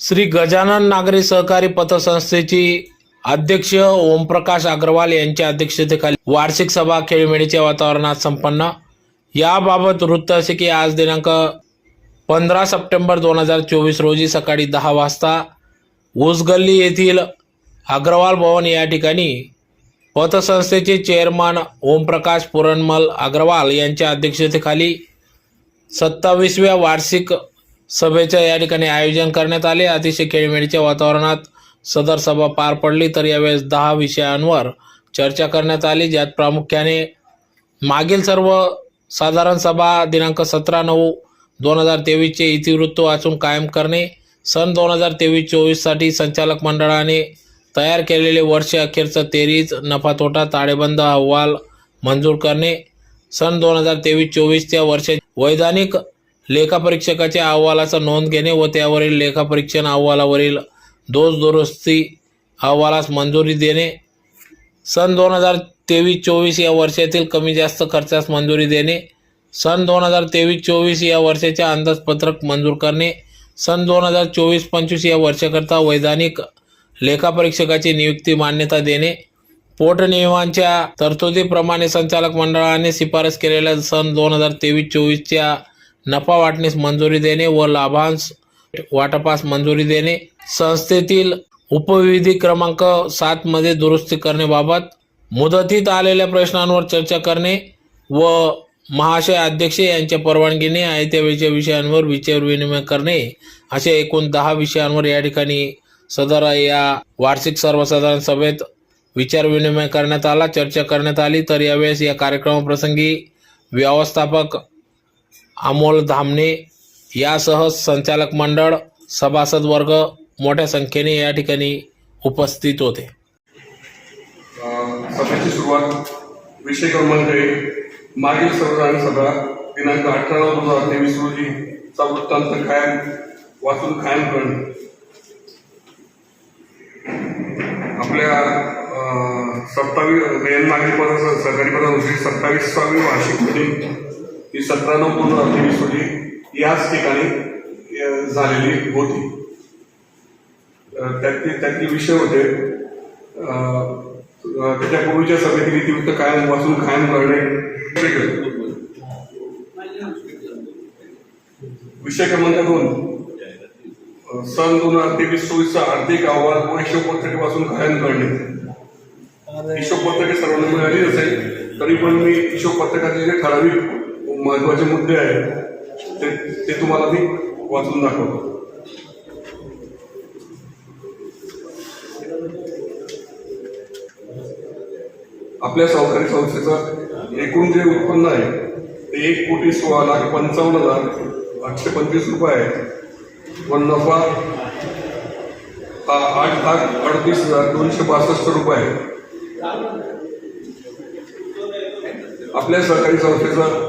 श्री गजानन नागरी सहकारी पतसंस्थेची अध्यक्ष ओमप्रकाश अग्रवाल यांच्या अध्यक्षतेखाली वार्षिक सभा खेळमेळीच्या वातावरणात संपन्न. याबाबत वृत्त असे की आज दिनांक पंधरा सप्टेंबर दोन हजार चोवीस रोजी सकाळी दहा वाजता उसगल्ली येथील अग्रवाल भवन या ठिकाणी पतसंस्थेचे चेअरमन ओमप्रकाश पुरणमल अग्रवाल यांच्या अध्यक्षतेखाली सत्तावीसव्या वार्षिक सभेचं या ठिकाणी आयोजन करण्यात आले. अतिशय खेळमेळीच्या वातावरणात सदर सभा पार पडली तर यावेळेस दहा विषयांवर चर्चा करण्यात आली. ज्यात प्रामुख्याने मागील सर्व साधारण सभा दिनांक सतरा नऊ दोन हजार तेवीसचे इतिवृत्त वाचून कायम करणे सन दोन हजार तेवीस चोवीससाठी संचालक मंडळाने तयार केलेले वर्ष अखेरचं तेरीज नफा तोटा ताळेबंद अहवाल मंजूर करणे सन दोन हजार तेवीस चोवीसच्या वर्षा वैधानिक लेखापरीक्षकाच्या अहवालाचा नोंद घेणे व त्यावरील लेखापरीक्षण अहवालावरील दोष दुरुस्ती अहवालास मंजुरी देणे. सन दोन हजार तेवीस चोवीस या वर्षातील कमी जास्त खर्चास मंजुरी देणे. सन दोन हजार तेवीस चोवीस या वर्षाचे अंदाजपत्रक मंजूर करणे. सन दोन हजार चोवीस पंचवीस या वर्षाकरता वैधानिक लेखापरीक्षकाची नियुक्ती मान्यता देणे. पोटनियमांच्या तरतुदीप्रमाणे संचालक मंडळाने शिफारस केलेल्या सन दोन हजार तेवीस चोवीसच्या नफा वाटणीस मंजुरी देणे व लाभांश वाटपास मंजुरी देणे. संस्थेतील उपविधी क्रमांक सात मध्ये दुरुस्ती करण्याबाबत मुदतीत आलेल्या प्रश्नांवर चर्चा करणे व महाशय अध्यक्ष यांच्या परवानगीने आयत्या वेळच्या विषयांवर विचार विनिमय करणे अशा एकूण दहा विषयांवर या ठिकाणी सदर या वार्षिक सर्वसाधारण सभेत विचार विनिमय करण्यात आला चर्चा करण्यात आली. तर यावेळेस या कार्यक्रमाप्रसंगी व्यवस्थापक अमोल धामणे यासह संचालक मंडळ सभासद वर्ग मोठ्या संख्येने या ठिकाणी उपस्थित होते. सभेची सुरुवात विषय क्रमांक एक मागील सर्वसाधारण सभा दिनांक अठरा नऊ दोन हजार तेवीस रोजी चा वृत्तांत कायम वाचून कायम करणे आपल्या सत्तावीस मागील नागरी पद सहकारी पदानुसार सत्तावीसावी वार्षिक मीटिंग ही सतरा नऊ दोन हजार तेवीस रोजी याच ठिकाणी झालेली होती. त्यातले त्यातले विषय होते त्याच्यापूर्वीच्या सभेतील इतिवृत्त कायम वाचून कायम करणे. विषय क्रमांक दोन. सन दोन हजार तेवीस चोवीसचा आर्थिक अहवाल व हिशोब पत्रके कायम करणे. हिशोब पत्रके सर्वांना मिळाली असेल तरी पण मी हिशोब पत्रकाचे जे ठराविक महत्त्वाचे मुद्दे आहेत ते ते तुम्हाला मी वाचून दाखवतो. आपल्या सहकारी संस्थेचं एकूण जे उत्पन्न आहे ते एक कोटी सोळा लाख पंचावन्न हजार आठशे पंचवीस रुपये आहे. व नफा हा आठ लाख अडतीस हजार दोनशे बासष्ट रुपये आहे. आपल्या सहकारी संस्थेचं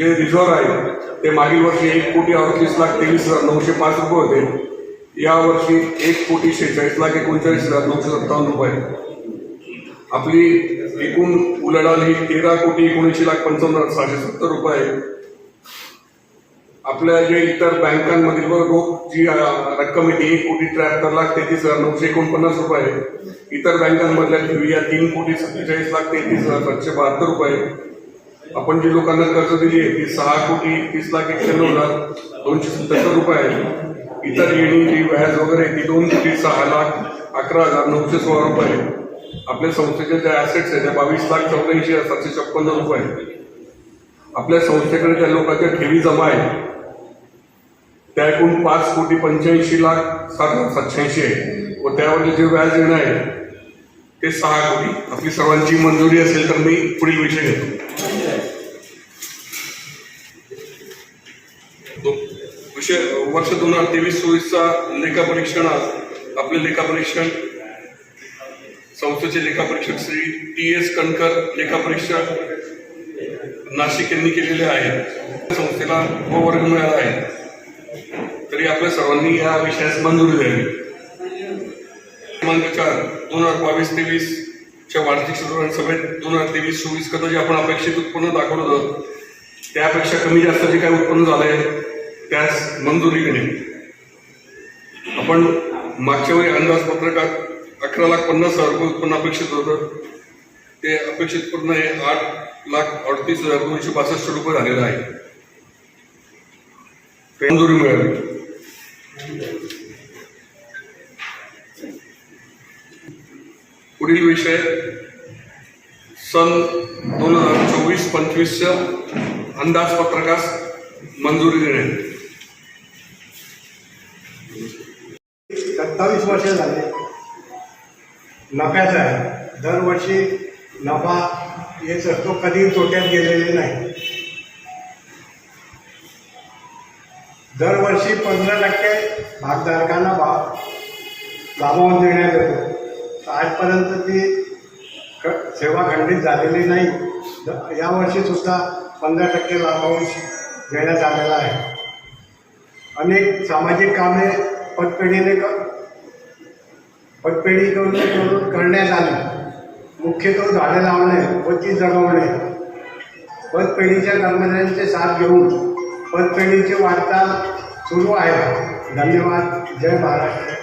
जे रिझर्व्ह आहे ते मागील वर्षी एक कोटी अडतीस लाख तेवीस हजार नऊशे पाच रुपये होते. या वर्षी एक कोटी शेहेचाळीस लाख एकोणचाळीस हजार नऊशे सत्तावन्न रुपये. आपली एकूण उलाढाल ही तेरा कोटी एकोणऐंशी लाख पंचावन्न हजार सहाशे सत्तर रुपये. आहे आपल्या जे इतर बँकांमधील व रोख जी रक्कम आहे ती एक कोटी त्र्याहत्तर लाख तेहतीस हजार नऊशे एकोणपन्नास रुपये. आहे इतर बँकांमधल्या ठेवी या तीन कोटी सत्तेचाळीस लाख तेहतीस हजार सातशे बहात्तर रुपये. आपण जी लोकांना कर्ज दिली आहे ती सहा कोटी तीस लाख एक्क्याण्णव हजार दोनशे सत्त्याहत्तर रुपये आहे इतर येणी जी व्याज वगैरे ती दोन कोटी सहा लाख अकरा हजार नऊशे सोळा रुपये आहे. आपल्या संस्थेचे ज्या ॲसेट्स आहेत त्या बावीस लाख चौऱ्याऐंशी हजार सातशे छप्पन्न रुपये आपल्या संस्थेकडे त्या लोकांच्या ठेवी जमा आहे त्या एकूण पाच कोटी पंच्याऐंशी लाख सात हजार आहे व त्यावरले जे व्याज येणं आहे ते सहा कोटी. आपली सर्वांची मंजुरी असेल तर मी पुढील विषय घेतो. वर्ष दोन हजार तेवीस चोवीसचा लेखापरीक्षणात आपले लेखापरीक्षण संस्थेचे लेखापरीक्षक श्री टी एस कणकर लेखापरीक्षक नाशिक यांनी केलेले आहे संस्थेला उपवर्ग मिळाला आहे. तरी आपल्या सर्वांनी या विषयास मंजुरी द्यावी. क्रमांक चार दोन हजार बावीस तेवीस च्या वार्षिक सर्वसाधारण सभेत दोन हजार तेवीस चोवीस करता जे आपण अपेक्षित उत्पन्न दाखवलं होतं त्यापेक्षा कमी जास्त जे काही उत्पन्न झालं आहे त्यास मंजुरी देणे. आपण मागच्या वेळी अंदाजपत्रकात अकरा लाख पन्नास हजार रुपये उत्पन्न अपेक्षित होतं. ते अपेक्षित उत्पन्न हे आठ लाख अडतीस हजार दोनशे बासष्ट रुपये झालेलं आहे. मंजुरी मिळाली. पुढील विषय सन दोन हजार चोवीस पंचवीसच्या अंदाजपत्रकास मंजुरी देणे. सत्तावीस वर्ष झाले. नफ्याचा आहे. दरवर्षी नफा येत असतो कधी तोट्यात गेलेले नाही. दरवर्षी पंधरा टक्के भागधारकांना भाव लाभांश देण्यात येतो. आजपर्यंत ती क सेवा खंडित झालेली नाही. यावर्षी सुद्धा पंधरा टक्के लाभांश देण्यात आलेला आहे. अनेक सामाजिक कामे पतपेढीने पतपेढी करून करून करण्यात आली. मुख्यतः झाडं लावणे व ती जगवणे. पतपेढीच्या कर्मचाऱ्यांचे साथ घेऊन पतपेढीची वाटचाल सुरू आहे. धन्यवाद. जय महाराष्ट्र.